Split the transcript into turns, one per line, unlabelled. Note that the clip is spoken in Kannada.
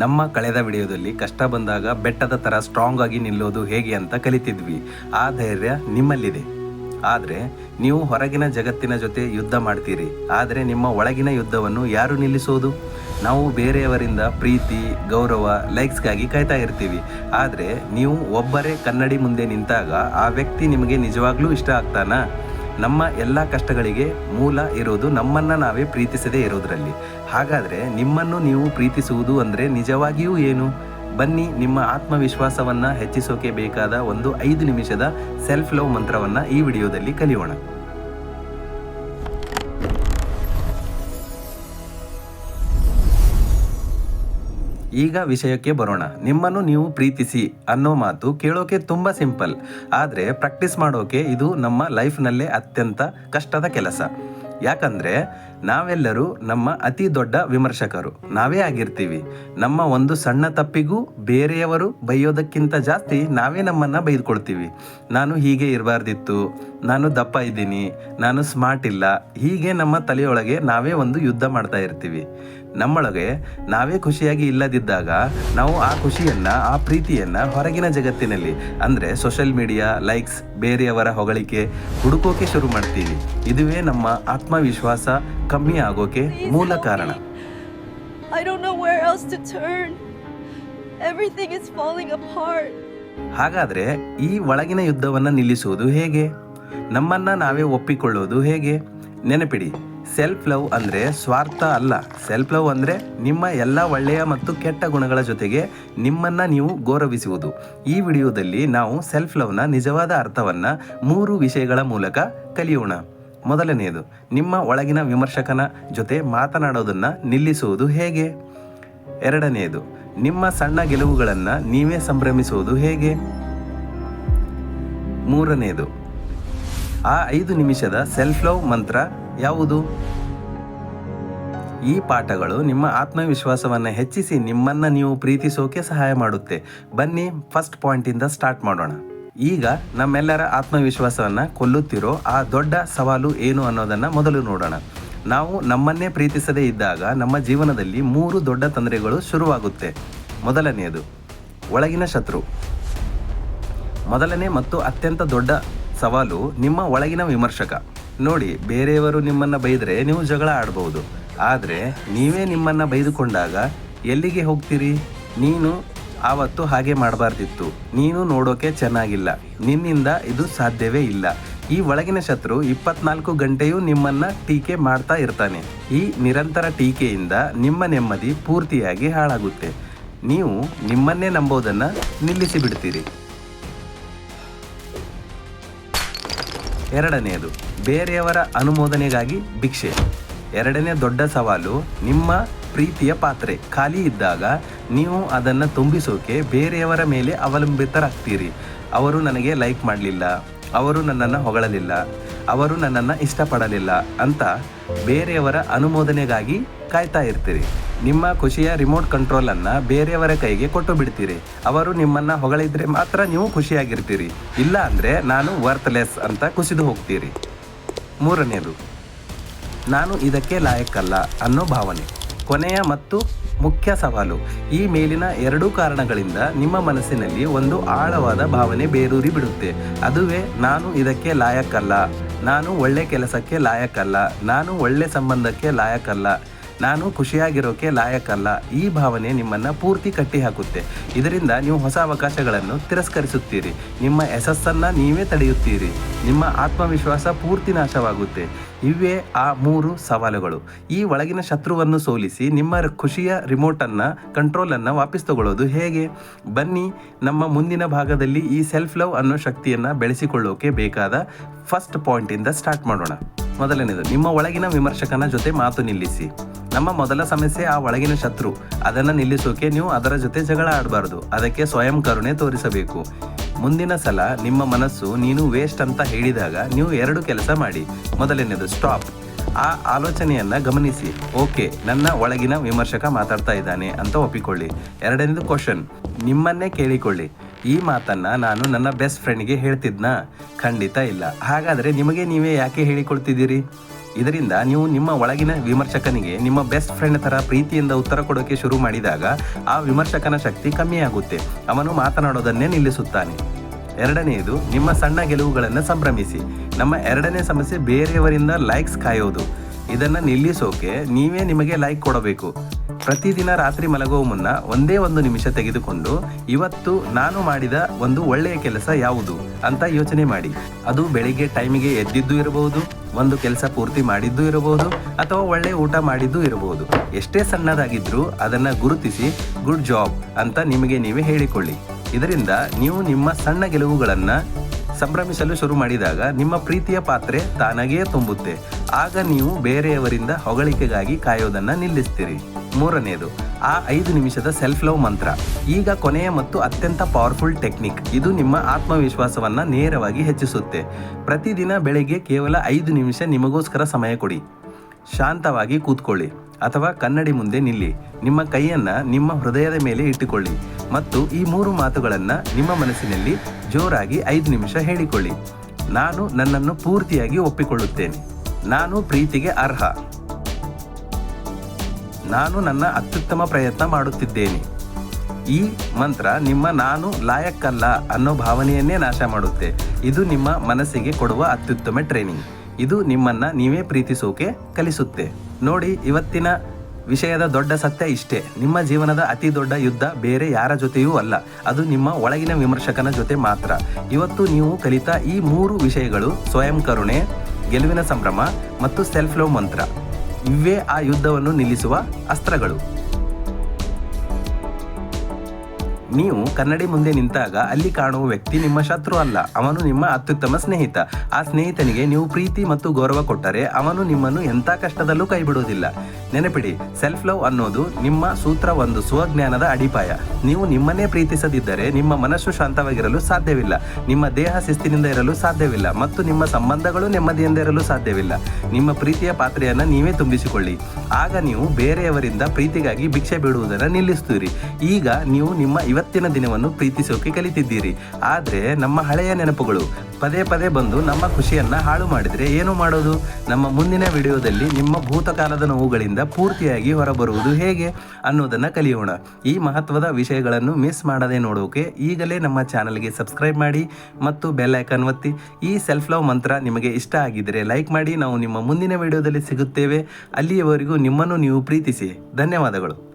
ನಮ್ಮ ಕಳೆದ ವಿಡಿಯೋದಲ್ಲಿ ಕಷ್ಟ ಬಂದಾಗ ಬೆಟ್ಟದ ಥರ ಸ್ಟ್ರಾಂಗ್ ಆಗಿ ನಿಲ್ಲೋದು ಹೇಗೆ ಅಂತ ಕಲಿತಿದ್ವಿ. ಆ ಧೈರ್ಯ ನಿಮ್ಮಲ್ಲಿದೆ. ಆದರೆ ನೀವು ಹೊರಗಿನ ಜಗತ್ತಿನ ಜೊತೆ ಯುದ್ಧ ಮಾಡ್ತೀರಿ. ಆದರೆ ನಿಮ್ಮ ಒಳಗಿನ ಯುದ್ಧವನ್ನು ಯಾರು ನಿಲ್ಲಿಸೋದು? ನಾವು ಬೇರೆಯವರಿಂದ ಪ್ರೀತಿ, ಗೌರವ ಲೈಕ್ಸ್ಗಾಗಿ ಕಾಯ್ತಾ ಇರ್ತೀವಿ. ಆದರೆ ನೀವು ಒಬ್ಬರೇ ಕನ್ನಡಿ ಮುಂದೆ ನಿಂತಾಗ ಆ ವ್ಯಕ್ತಿ ನಿಮಗೆ ನಿಜವಾಗ್ಲೂ ಇಷ್ಟ ಆಗ್ತಾನಾ? ನಮ್ಮ ಎಲ್ಲ ಕಷ್ಟಗಳಿಗೆ ಮೂಲ ಇರೋದು ನಮ್ಮನ್ನು ನಾವೇ ಪ್ರೀತಿಸದೇ ಇರೋದ್ರಲ್ಲಿ ಹಾಗಾದರೆ ನಿಮ್ಮನ್ನು ನೀವು ಪ್ರೀತಿಸುವುದು ಅಂದರೆ ನಿಜವಾಗಿಯೂ ಏನು? ಬನ್ನಿ, ನಿಮ್ಮ ಆತ್ಮವಿಶ್ವಾಸವನ್ನು ಹೆಚ್ಚಿಸೋಕೆ ಬೇಕಾದ ಒಂದು ಐದು ನಿಮಿಷದ ಸೆಲ್ಫ್ ಲವ್ ಮಂತ್ರವನ್ನು ಈ ವಿಡಿಯೋದಲ್ಲಿ ಕಲಿಯೋಣ. ಈಗ ವಿಷಯಕ್ಕೆ ಬರೋಣ. ನಿಮ್ಮನ್ನು ನೀವು ಪ್ರೀತಿಸಿ ಅನ್ನೋ ಮಾತು ಕೇಳೋಕೆ ತುಂಬ ಸಿಂಪಲ್. ಆದರೆ ಪ್ರಾಕ್ಟೀಸ್ ಮಾಡೋಕೆ ಇದು ನಮ್ಮ ಲೈಫ್ನಲ್ಲೇ ಅತ್ಯಂತ ಕಷ್ಟದ ಕೆಲಸ. ಯಾಕಂದರೆ ನಾವೆಲ್ಲರೂ ನಮ್ಮ ಅತಿ ದೊಡ್ಡ ವಿಮರ್ಶಕರು. ನಾವೇ ಆಗಿರ್ತೀವಿ. ನಮ್ಮ ಒಂದು ಸಣ್ಣ ತಪ್ಪಿಗೂ ಬೇರೆಯವರು ಬೈಯೋದಕ್ಕಿಂತ ಜಾಸ್ತಿ ನಾವೇ ನಮ್ಮನ್ನು ಬೈದ್ಕೊಳ್ತೀವಿ. ನಾನು ಹೀಗೆ ಇರಬಾರ್ದಿತ್ತು. ನಾನು ದಪ್ಪ ಇದ್ದೀನಿ. ನಾನು ಸ್ಮಾರ್ಟ್ ಇಲ್ಲ. ಹೀಗೆ ನಮ್ಮ ತಲೆಯೊಳಗೆ ನಾವೇ ಒಂದು ಯುದ್ಧ ಮಾಡ್ತಾ ಇರ್ತೀವಿ. ನಮ್ಮೊಳಗೆ ನಾವೇ ಖುಷಿಯಾಗಿ ಇಲ್ಲದಿದ್ದಾಗ ನಾವು ಆ ಖುಷಿಯನ್ನ ಆ ಪ್ರೀತಿಯನ್ನ ಹೊರಗಿನ ಜಗತ್ತಿನಲ್ಲಿ ಅಂದ್ರೆ ಸೋಷಿಯಲ್ ಮೀಡಿಯಾ ಲೈಕ್ಸ್ ಬೇರೆಯವರ ಹೊಗಳಿಕೆ ಹುಡುಕೋಕೆ ಶುರು ಮಾಡ್ತೀವಿ. ಇದುವೇ ನಮ್ಮ ಆತ್ಮವಿಶ್ವಾಸ ಕಮ್ಮಿ ಆಗೋಕೆ ಮೂಲ ಕಾರಣ. ಹಾಗಾದ್ರೆ ಈ ಒಳಗಿನ ಯುದ್ಧವನ್ನ ನಿಲ್ಲಿಸುವುದು ಹೇಗೆ? ನಮ್ಮನ್ನ ನಾವೇ ಒಪ್ಪಿಕೊಳ್ಳೋದು ಹೇಗೆ? ನೆನಪಿಡಿ. ಸೆಲ್ಫ್ ಲವ್ ಅಂದರೆ ಸ್ವಾರ್ಥ ಅಲ್ಲ. ಸೆಲ್ಫ್ ಲವ್ ಅಂದರೆ ನಿಮ್ಮ ಎಲ್ಲ ಒಳ್ಳೆಯ ಮತ್ತು ಕೆಟ್ಟ ಗುಣಗಳ ಜೊತೆಗೆ ನಿಮ್ಮನ್ನು ನೀವು ಗೌರವಿಸುವುದು. ಈ ವಿಡಿಯೋದಲ್ಲಿ ನಾವು ಸೆಲ್ಫ್ ಲವ್ನ ನಿಜವಾದ ಅರ್ಥವನ್ನು ಮೂರು ವಿಷಯಗಳ ಮೂಲಕ ಕಲಿಯೋಣ. ಮೊದಲನೆಯದು, ನಿಮ್ಮ ಒಳಗಿನ ವಿಮರ್ಶಕನ ಜೊತೆ ಮಾತನಾಡೋದನ್ನು ನಿಲ್ಲಿಸುವುದು ಹೇಗೆ? ಎರಡನೆಯದು, ನಿಮ್ಮ ಸಣ್ಣ ಗೆಲುವುಗಳನ್ನು ನೀವೇ ಸಂಭ್ರಮಿಸುವುದು ಹೇಗೆ? ಮೂರನೆಯದು, ಆ ಐದು ನಿಮಿಷದ ಸೆಲ್ಫ್ ಲವ್ ಮಂತ್ರ ಯಾವುದು? ಈ ಪಾಠಗಳು ನಿಮ್ಮ ಆತ್ಮವಿಶ್ವಾಸವನ್ನು ಹೆಚ್ಚಿಸಿ ನಿಮ್ಮನ್ನು ನೀವು ಪ್ರೀತಿಸೋಕೆ ಸಹಾಯ ಮಾಡುತ್ತೆ. ಬನ್ನಿ ಫಸ್ಟ್ ಪಾಯಿಂಟಿಂದ ಸ್ಟಾರ್ಟ್ ಮಾಡೋಣ. ಈಗ ನಮ್ಮೆಲ್ಲರ ಆತ್ಮವಿಶ್ವಾಸವನ್ನು ಕೊಲ್ಲುತ್ತಿರೋ ಆ ದೊಡ್ಡ ಸವಾಲು ಏನು ಅನ್ನೋದನ್ನು ಮೊದಲು ನೋಡೋಣ. ನಾವು ನಮ್ಮನ್ನೇ ಪ್ರೀತಿಸದೇ ಇದ್ದಾಗ ನಮ್ಮ ಜೀವನದಲ್ಲಿ ಮೂರು ದೊಡ್ಡ ತೊಂದರೆಗಳು ಶುರುವಾಗುತ್ತೆ. ಮೊದಲನೆಯದು, ಒಳಗಿನ ಶತ್ರು. ಮೊದಲನೇ ಮತ್ತು ಅತ್ಯಂತ ದೊಡ್ಡ ಸವಾಲು ನಿಮ್ಮ ಒಳಗಿನ ವಿಮರ್ಶಕ. ನೋಡಿ, ಬೇರೆಯವರು ನಿಮ್ಮನ್ನು ಬೈದರೆ ನೀವು ಜಗಳ ಆಡ್ಬೋದು. ಆದರೆ, ನೀವೇ ನಿಮ್ಮನ್ನು ಬೈದುಕೊಂಡಾಗ ಎಲ್ಲಿಗೆ ಹೋಗ್ತೀರಿ? ನೀನು ಆವತ್ತು ಹಾಗೆ ಮಾಡಬಾರ್ದಿತ್ತು. ನೀನು ನೋಡೋಕೆ ಚೆನ್ನಾಗಿಲ್ಲ. ನಿನ್ನಿಂದ ಇದು ಸಾಧ್ಯವೇ ಇಲ್ಲ. ಈ ಒಳಗಿನ ಶತ್ರು ಇಪ್ಪತ್ನಾಲ್ಕು ಗಂಟೆಯೂ ನಿಮ್ಮನ್ನು ಟೀಕೆ ಮಾಡ್ತಾ ಇರ್ತಾನೆ. ಈ ನಿರಂತರ ಟೀಕೆಯಿಂದ ನಿಮ್ಮ ನೆಮ್ಮದಿ ಪೂರ್ತಿಯಾಗಿ ಹಾಳಾಗುತ್ತೆ. ನೀವು ನಿಮ್ಮನ್ನೇ ನಂಬೋದನ್ನು ನಿಲ್ಲಿಸಿಬಿಡ್ತೀರಿ. ಎರಡನೆಯದು ಬೇರೆಯವರ ಅನುಮೋದನೆಗಾಗಿ ಭಿಕ್ಷೆ. ಎರಡನೇ ದೊಡ್ಡ ಸವಾಲು, ನಿಮ್ಮ ಪ್ರೀತಿಯ ಪಾತ್ರೆ. ಖಾಲಿ ಇದ್ದಾಗ ನೀವು ಅದನ್ನು ತುಂಬಿಸೋಕೆ ಬೇರೆಯವರ ಮೇಲೆ ಅವಲಂಬಿತರಾಗ್ತೀರಿ. ಅವರು ನನಗೆ ಲೈಕ್ ಮಾಡಲಿಲ್ಲ. ಅವರು ನನ್ನನ್ನು ಹೊಗಳಲಿಲ್ಲ. ಅವರು ನನ್ನನ್ನು ಇಷ್ಟಪಡಲಿಲ್ಲ ಅಂತ ಬೇರೆಯವರ ಅನುಮೋದನೆಗಾಗಿ ಕಾಯ್ತಾ ಇರ್ತೀರಿ. ನಿಮ್ಮ ಖುಷಿಯ ರಿಮೋಟ್ ಕಂಟ್ರೋಲನ್ನು ಬೇರೆಯವರ ಕೈಗೆ ಕೊಟ್ಟು ಬಿಡ್ತೀರಿ. ಅವರು ನಿಮ್ಮನ್ನು ಹೊಗಳಿದ್ರೆ ಮಾತ್ರ ನೀವು ಖುಷಿಯಾಗಿರ್ತೀರಿ. ಇಲ್ಲ ಅಂದರೆ ನಾನು ವರ್ತ್ಲೆಸ್ ಅಂತ ಕುಸಿದು ಹೋಗ್ತೀರಿ. ಮೂರನೆಯದು ನಾನು ಇದಕ್ಕೆ ಲಾಯಕ್ಕಲ್ಲ ಅನ್ನೋ ಭಾವನೆ. ಕೊನೆಯ ಮತ್ತು ಮುಖ್ಯ ಸವಾಲು, ಈ ಮೇಲಿನ ಎರಡೂ ಕಾರಣಗಳಿಂದ ನಿಮ್ಮ ಮನಸ್ಸಿನಲ್ಲಿ ಒಂದು ಆಳವಾದ ಭಾವನೆ ಬೇರೂರಿ ಬಿಡುತ್ತೆ. ಅದುವೇ, ನಾನು ಇದಕ್ಕೆ ಲಾಯಕ್ಕಲ್ಲ ನಾನು ಒಳ್ಳೆ ಕೆಲಸಕ್ಕೆ ಲಾಯಕ್ಕಲ್ಲ ನಾನು ಒಳ್ಳೆ ಸಂಬಂಧಕ್ಕೆ ಲಾಯಕ್ಕಲ್ಲ ನಾನು ಖುಷಿಯಾಗಿರೋಕೆ ಲಾಯಕಲ್ಲ. ಈ ಭಾವನೆ ನಿಮ್ಮನ್ನು ಪೂರ್ತಿ ಕಟ್ಟಿ ಹಾಕುತ್ತೆ ಇದರಿಂದ ನೀವು ಹೊಸ ಅವಕಾಶಗಳನ್ನು ತಿರಸ್ಕರಿಸುತ್ತೀರಿ. ನಿಮ್ಮ ಯಶಸ್ಸನ್ನು ನೀವೇ ತಡೆಯುತ್ತೀರಿ. ನಿಮ್ಮ ಆತ್ಮವಿಶ್ವಾಸ ಪೂರ್ತಿ ನಾಶವಾಗುತ್ತೆ. ಇವೇ ಆ ಮೂರು ಸವಾಲುಗಳು. ಈ ಒಳಗಿನ ಶತ್ರುವನ್ನು ಸೋಲಿಸಿ ನಿಮ್ಮ ಖುಷಿಯ ರಿಮೋಟನ್ನು, ಕಂಟ್ರೋಲನ್ನು ವಾಪಸ್ ತಗೊಳ್ಳೋದು ಹೇಗೆ? ಬನ್ನಿ, ನಮ್ಮ ಮುಂದಿನ ಭಾಗದಲ್ಲಿ ಈ ಸೆಲ್ಫ್ ಲವ್ ಅನ್ನೋ ಶಕ್ತಿಯನ್ನು ಬೆಳೆಸಿಕೊಳ್ಳೋಕೆ ಬೇಕಾದ ಫಸ್ಟ್ ಪಾಯಿಂಟಿಂದ ಸ್ಟಾರ್ಟ್ ಮಾಡೋಣ. ಮೊದಲನೇದು, ನಿಮ್ಮ ಒಳಗಿನ ವಿಮರ್ಶಕನ ಜೊತೆ ಮಾತು ನಿಲ್ಲಿಸಿ. ನಮ್ಮ ಮೊದಲ ಸಮಸ್ಯೆ ಆ ಒಳಗಿನ ಶತ್ರು. ಅದನ್ನು ನಿಲ್ಲಿಸೋಕೆ ನೀವು ಅದರ ಜೊತೆ ಜಗಳ ಆಡಬಾರ್ದು. ಅದಕ್ಕೆ ಸ್ವಯಂ ಕರುಣೆ ತೋರಿಸಬೇಕು. ಮುಂದಿನ ಸಲ ನಿಮ್ಮ ಮನಸ್ಸು ನೀನು ವೇಸ್ಟ್ ಅಂತ ಹೇಳಿದಾಗ ನೀವು ಎರಡು ಕೆಲಸ ಮಾಡಿ. ಮೊದಲನೇದು ಸ್ಟಾಪ್ ಆ ಆಲೋಚನೆಯನ್ನು ಗಮನಿಸಿ. ಓಕೆ, ನನ್ನ ಒಳಗಿನ ವಿಮರ್ಶಕ ಮಾತಾಡ್ತಾ ಇದ್ದಾನೆ ಅಂತ ಒಪ್ಪಿಕೊಳ್ಳಿ. ಎರಡನೇದು ಕ್ವಶನ್ ನಿಮ್ಮನ್ನೇ ಕೇಳಿಕೊಳ್ಳಿ. ಈ ಮಾತನ್ನ ನಾನು ನನ್ನ ಬೆಸ್ಟ್ ಫ್ರೆಂಡ್ಗೆ ಹೇಳ್ತಿದ್ನಾ? ಖಂಡಿತ ಇಲ್ಲ. ಹಾಗಾದರೆ ನಿಮಗೆ ನೀವೇ ಯಾಕೆ ಹೇಳಿಕೊಳ್ತಿದ್ದೀರಿ? ಇದರಿಂದ ನೀವು ನಿಮ್ಮ ಒಳಗಿನ ವಿಮರ್ಶಕನಿಗೆ ನಿಮ್ಮ ಬೆಸ್ಟ್ ಫ್ರೆಂಡ್ ಥರ ಪ್ರೀತಿಯಿಂದ ಉತ್ತರ ಕೊಡೋಕೆ ಶುರು ಮಾಡಿದಾಗ ಆ ವಿಮರ್ಶಕನ ಶಕ್ತಿ ಕಮ್ಮಿಯಾಗುತ್ತೆ. ಅವನು ಮಾತನಾಡೋದನ್ನೇ ನಿಲ್ಲಿಸುತ್ತಾನೆ. ಎರಡನೆಯದು, ನಿಮ್ಮ ಸಣ್ಣ ಗೆಲುವುಗಳನ್ನು ಸಂಭ್ರಮಿಸಿ. ನಮ್ಮ ಎರಡನೇ ಸಮಸ್ಯೆ ಬೇರೆಯವರಿಂದ ಲೈಕ್ಸ್ ಕಾಯೋದು. ಇದನ್ನು ನಿಲ್ಲಿಸೋಕೆ ನೀವೇ ನಿಮಗೆ ಲೈಕ್ ಕೊಡಬೇಕು. ಪ್ರತಿದಿನ ರಾತ್ರಿ ಮಲಗುವ ಮುನ್ನ ಒಂದೇ ಒಂದು ನಿಮಿಷ ತೆಗೆದುಕೊಂಡು ಇವತ್ತು ನಾನು ಮಾಡಿದ ಒಂದು ಒಳ್ಳೆಯ ಕೆಲಸ ಯಾವುದು ಅಂತ ಯೋಚನೆ ಮಾಡಿ. ಅದು ಬೆಳಿಗ್ಗೆ ಟೈಮಿಗೆ ಎದ್ದಿದ್ದು ಇರಬಹುದು, ಒಂದು ಕೆಲಸ ಪೂರ್ತಿ ಮಾಡಿದ್ದು ಇರಬಹುದು, ಅಥವಾ ಒಳ್ಳೆ ಊಟ ಮಾಡಿದ್ದು ಇರಬಹುದು. ಎಷ್ಟೇ ಸಣ್ಣದಾಗಿದ್ರೂ ಅದನ್ನ ಗುರುತಿಸಿ, ಗುಡ್ ಜಾಬ್ ಅಂತ ನಿಮಗೆ ನೀವೇ ಹೇಳಿಕೊಳ್ಳಿ. ಇದರಿಂದ ನೀವು ನಿಮ್ಮ ಸಣ್ಣ ಗೆಲುವುಗಳನ್ನ ಸಂಭ್ರಮಿಸಲು ಶುರು ಮಾಡಿದಾಗ ನಿಮ್ಮ ಪ್ರೀತಿಯ ಪಾತ್ರೆ ತಾನಾಗಿಯೇ ತುಂಬುತ್ತೆ. ಆಗ ನೀವು ಬೇರೆಯವರಿಂದ ಹೊಗಳಿಕೆಗಾಗಿ ಕಾಯೋದನ್ನ ನಿಲ್ಲಿಸ್ತೀರಿ. ಮೂರನೆಯದು ಆ ಐದು ನಿಮಿಷದ ಸೆಲ್ಫ್ ಲವ್ ಮಂತ್ರ. ಈಗ ಕೊನೆಯ ಮತ್ತು ಅತ್ಯಂತ ಪವರ್ಫುಲ್ ಟೆಕ್ನಿಕ್ ಇದು ನಿಮ್ಮ ಆತ್ಮವಿಶ್ವಾಸವನ್ನ ನೇರವಾಗಿ ಹೆಚ್ಚಿಸುತ್ತೆ. ಪ್ರತಿದಿನ ಬೆಳಿಗ್ಗೆ ಕೇವಲ ಐದು ನಿಮಿಷ ನಿಮಗೋಸ್ಕರ ಸಮಯ ಕೊಡಿ. ಶಾಂತವಾಗಿ ಕೂತ್ಕೊಳ್ಳಿ. ಅಥವಾ ಕನ್ನಡಿ ಮುಂದೆ ನಿಲ್ಲಿ. ನಿಮ್ಮ ಕೈಯನ್ನ ನಿಮ್ಮ ಹೃದಯದ ಮೇಲೆ ಇಟ್ಟುಕೊಳ್ಳಿ. ಮತ್ತು ಈ ಮೂರು ಮಾತುಗಳನ್ನ ನಿಮ್ಮ ಮನಸ್ಸಿನಲ್ಲಿ ಜೋರಾಗಿ ಐದು ನಿಮಿಷ ಹೇಳಿಕೊಳ್ಳಿ. ನಾನು ನನ್ನನ್ನು ಪೂರ್ತಿಯಾಗಿ ಒಪ್ಪಿಕೊಳ್ಳುತ್ತೇನೆ. ನಾನು ಪ್ರೀತಿಗೆ ಅರ್ಹ. ನಾನು ನನ್ನ ಅತ್ಯುತ್ತಮ ಪ್ರಯತ್ನ ಮಾಡುತ್ತಿದ್ದೇನೆ. ಈ ಮಂತ್ರ ನಿಮ್ಮ ನಾನು ಲಾಯಕ್ಕಲ್ಲ ಅನ್ನೋ ಭಾವನೆಯನ್ನೇ ನಾಶ ಮಾಡುತ್ತೆ. ಇದು ನಿಮ್ಮ ಮನಸ್ಸಿಗೆ ಕೊಡುವ ಅತ್ಯುತ್ತಮ ಟ್ರೈನಿಂಗ್. ಇದು ನಿಮ್ಮನ್ನು ನೀವೇ ಪ್ರೀತಿಸೋಕೆ ಕಲಿಸುತ್ತೆ. ನೋಡಿ, ಇವತ್ತಿನ ವಿಷಯದ ದೊಡ್ಡ ಸತ್ಯ ಇಷ್ಟೇ. ನಿಮ್ಮ ಜೀವನದ ಅತಿ ದೊಡ್ಡ ಯುದ್ಧ ಬೇರೆ ಯಾರ ಜೊತೆಯೂ ಅಲ್ಲ. ಅದು ನಿಮ್ಮ ಒಳಗಿನ ವಿಮರ್ಶಕನ ಜೊತೆ ಮಾತ್ರ. ಇವತ್ತು ನೀವು ಕಲಿತ ಈ ಮೂರು ವಿಷಯಗಳು ಸ್ವಯಂ ಕರುಣೆ ಗೆಲುವಿನ ಸಂಭ್ರಮ ಮತ್ತು ಸೆಲ್ಫ್ ಲವ್ ಮಂತ್ರ. ಇವೇ ಆ ಯುದ್ಧವನ್ನು ನಿಲ್ಲಿಸುವ ಅಸ್ತ್ರಗಳು. ನೀವು ಕನ್ನಡಿ ಮುಂದೆ ನಿಂತಾಗ ಅಲ್ಲಿ ಕಾಣುವ ವ್ಯಕ್ತಿ ನಿಮ್ಮ ಶತ್ರು ಅಲ್ಲ. ಅವನು ನಿಮ್ಮ ಅತ್ಯುತ್ತಮ ಸ್ನೇಹಿತ. ಆ ಸ್ನೇಹಿತನಿಗೆ ನೀವು ಪ್ರೀತಿ ಮತ್ತು ಗೌರವ ಕೊಟ್ಟರೆ ಅವನು ನಿಮ್ಮನ್ನು ಎಂಥ ಕಷ್ಟದಲ್ಲೂ ಕೈ ಬಿಡುವುದಿಲ್ಲ ನೆನಪಿಡಿ ಸೆಲ್ಫ್ ಲವ್ ಅನ್ನೋದು ನಿಮ್ಮ ಸೂತ್ರ ಒಂದು ಸ್ವಜ್ಞಾನದ ಅಡಿಪಾಯ. ನೀವು ನಿಮ್ಮನ್ನೇ ಪ್ರೀತಿಸದಿದ್ದರೆ ನಿಮ್ಮ ಮನಸ್ಸು ಶಾಂತವಾಗಿರಲು ಸಾಧ್ಯವಿಲ್ಲ. ನಿಮ್ಮ ದೇಹ ಶಿಸ್ತಿನಿಂದ ಇರಲು ಸಾಧ್ಯವಿಲ್ಲ ಮತ್ತು ನಿಮ್ಮ ಸಂಬಂಧಗಳು ನೆಮ್ಮದಿಯಿಂದ ಇರಲು ಸಾಧ್ಯವಿಲ್ಲ. ನಿಮ್ಮ ಪ್ರೀತಿಯ ಪಾತ್ರೆಯನ್ನು ನೀವೇ ತುಂಬಿಸಿಕೊಳ್ಳಿ. ಆಗ ನೀವು ಬೇರೆಯವರಿಂದ ಪ್ರೀತಿಗಾಗಿ ಭಿಕ್ಷೆ ಬಿಡುವುದನ್ನು ನಿಲ್ಲಿಸ್ತೀರಿ ಈಗ ನೀವು ನಿಮ್ಮ ಇವತ್ತಿನ ದಿನವನ್ನು ಪ್ರೀತಿಸೋಕೆ ಕಲಿತಿದ್ದೀರಿ. ಆದರೆ ನಮ್ಮ ಹಳೆಯ ನೆನಪುಗಳು ಪದೇ ಪದೇ ಬಂದು ನಮ್ಮ ಖುಷಿಯನ್ನು ಹಾಳು ಮಾಡಿದರೆ ಏನು ಮಾಡೋದು? ನಮ್ಮ ಮುಂದಿನ ವಿಡಿಯೋದಲ್ಲಿ ನಿಮ್ಮ ಭೂತಕಾಲದ ನೋವುಗಳಿಂದ ಪೂರ್ತಿಯಾಗಿ ಹೊರಬರುವುದು ಹೇಗೆ? ಅನ್ನೋದನ್ನು ಕಲಿಯೋಣ. ಈ ಮಹತ್ವದ ವಿಷಯಗಳನ್ನು ಮಿಸ್ ಮಾಡದೆ ನೋಡೋಕೆ ಈಗಲೇ ನಮ್ಮ ಚಾನಲ್ಗೆ ಸಬ್ಸ್ಕ್ರೈಬ್ ಮಾಡಿ ಮತ್ತು ಬೆಲ್ ಐಕನ್ ಒತ್ತಿ. ಈ ಸೆಲ್ಫ್ ಲವ್ ಮಂತ್ರ ನಿಮಗೆ ಇಷ್ಟ ಆಗಿದ್ದರೆ ಲೈಕ್ ಮಾಡಿ. ನಾವು ನಿಮ್ಮ ಮುಂದಿನ ವಿಡಿಯೋದಲ್ಲಿ ಸಿಗುತ್ತೇವೆ. ಅಲ್ಲಿಯವರೆಗೂ ನಿಮ್ಮನ್ನು ನೀವು ಪ್ರೀತಿಸಿ. ಧನ್ಯವಾದಗಳು.